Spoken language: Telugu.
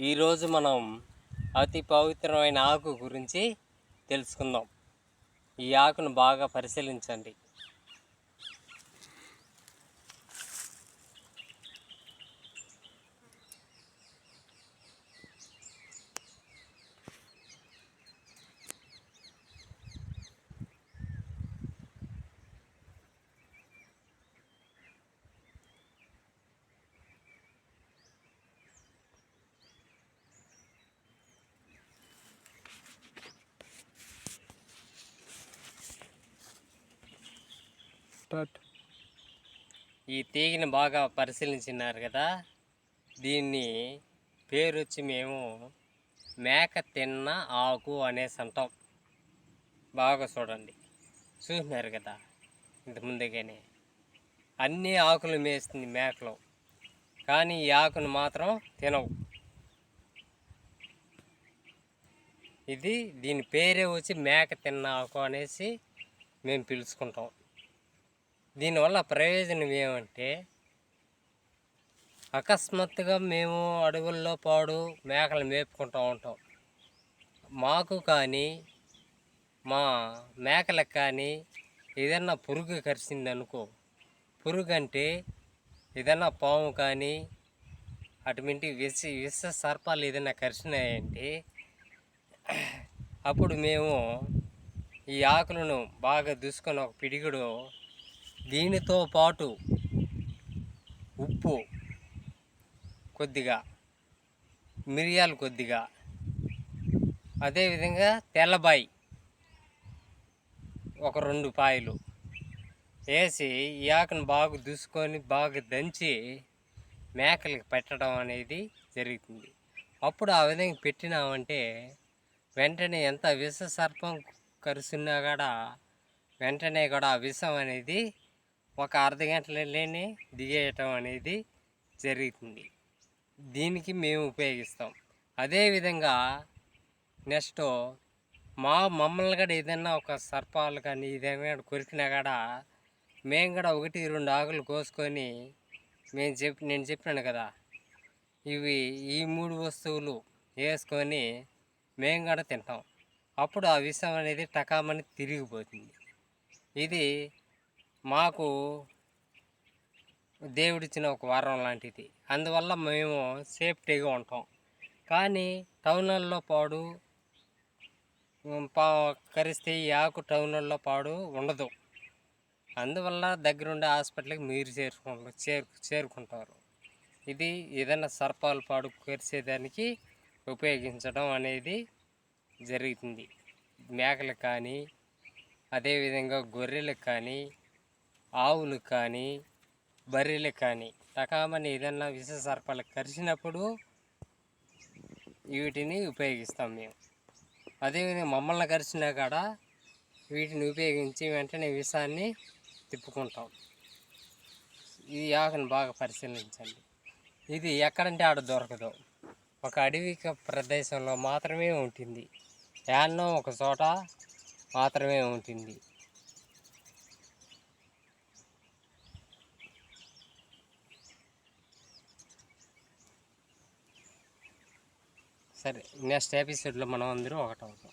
ఈరోజు మనం అతి పవిత్రమైన ఆకు గురించి తెలుసుకుందాం. ఈ ఆకును బాగా పరిశీలించండి. స్టార్ట్ ఈ తీగని బాగా పరిశీలించినారు కదా దీన్ని పేరు వచ్చి మేము మేక తిన్న ఆకు అనేసి అంటాం బాగా చూడండి. చూసినారు కదా ఇంతకుముందుగానే అన్ని ఆకులు మేస్తుంది మేకలు కానీ ఈ ఆకును మాత్రం తినవు. ఇది దీని పేరే వచ్చి మేక తిన్న ఆకు అనేసి మేము పిలుచుకుంటాం. దీనివల్ల ప్రయోజనం ఏమంటే అకస్మాత్తుగా మేము అడవుల్లో పాడు మేకలు మేపుకుంటూ ఉంటాం. మాకు కానీ మా మేకలకు కానీ ఏదన్నా పురుగు కరిచింది అనుకో పురుగు అంటే ఏదన్నా పాము కానీ అటువంటి విష విష సర్పాలు ఏదైనా కరిచినాయంటే అప్పుడు మేము ఈ ఆకులను బాగా దూసుకొని ఒక పిడిగుడు దీనితో పాటు ఉప్పు కొద్దిగా మిరియాలు కొద్దిగా అదేవిధంగా తెల్లబాయి ఒక రెండు పాయలు వేసి ఈ ఆకును బాగా దూసుకొని బాగా దంచి మేకలకి పెట్టడం అనేది జరుగుతుంది. అప్పుడు ఆ విధంగా పెట్టినామంటే వెంటనే ఎంత విష సర్పం కరుస్తున్నా కూడా వెంటనే కూడా ఆ విషం అనేది ఒక అర్ధ గంటలలోనే దిగేయటం అనేది జరుగుతుంది. దీనికి మేము ఉపయోగిస్తాం. అదేవిధంగా నెక్స్ట్ మా మమ్మల్ని కూడా ఏదైనా ఒక సర్పాలు కానీ ఏదైనా కొరికినా కూడా మేము కూడా ఒకటి రెండు ఆకులు కోసుకొని మేము చెప్పి నేను చెప్పినాను కదా ఇవి ఈ మూడు వస్తువులు వేసుకొని మేము కూడా తింటాం. అప్పుడు ఆ విషం అనేది టకామని తిరిగిపోతుంది. ఇది మాకు దేవుడిచ్చిన ఒక వరం లాంటిది. అందువల్ల మేము సేఫ్టీగా ఉంటాం. కానీ టౌన్లలో పాడు పా కరిస్తే ఈ ఆకు టౌన్లలో పాడు ఉండదు. అందువల్ల దగ్గరుండే హాస్పిటల్కి మీరు చేరుకుంటారు చేరు చేరుకుంటారు. ఇది ఏదైనా సర్పాలు పాడు కరిసేదానికి ఉపయోగించడం అనేది జరుగుతుంది. మేకలకు కానీ అదేవిధంగా గొర్రెలకు కానీ ఆవులు కానీ బర్రెలు కానీ టకామని ఏదన్నా విష సర్పాలు కరిచినప్పుడు వీటిని ఉపయోగిస్తాం మేము. అదేవిధంగా మమ్మల్ని కరిచినా కూడా వీటిని ఉపయోగించి వెంటనే విషాన్ని తిప్పుకుంటాం. ఈ ఆకును బాగా పరిశీలించండి. ఇది ఎక్కడంటే ఆడ దొరకదు. ఒక అడవి ప్రదేశంలో మాత్రమే ఉంటుంది. యాన్నో ఒక చోట మాత్రమే ఉంటుంది. సరే నెక్స్ట్ ఎపిసోడ్లో మనం అందరూ ఒకటవుతాం.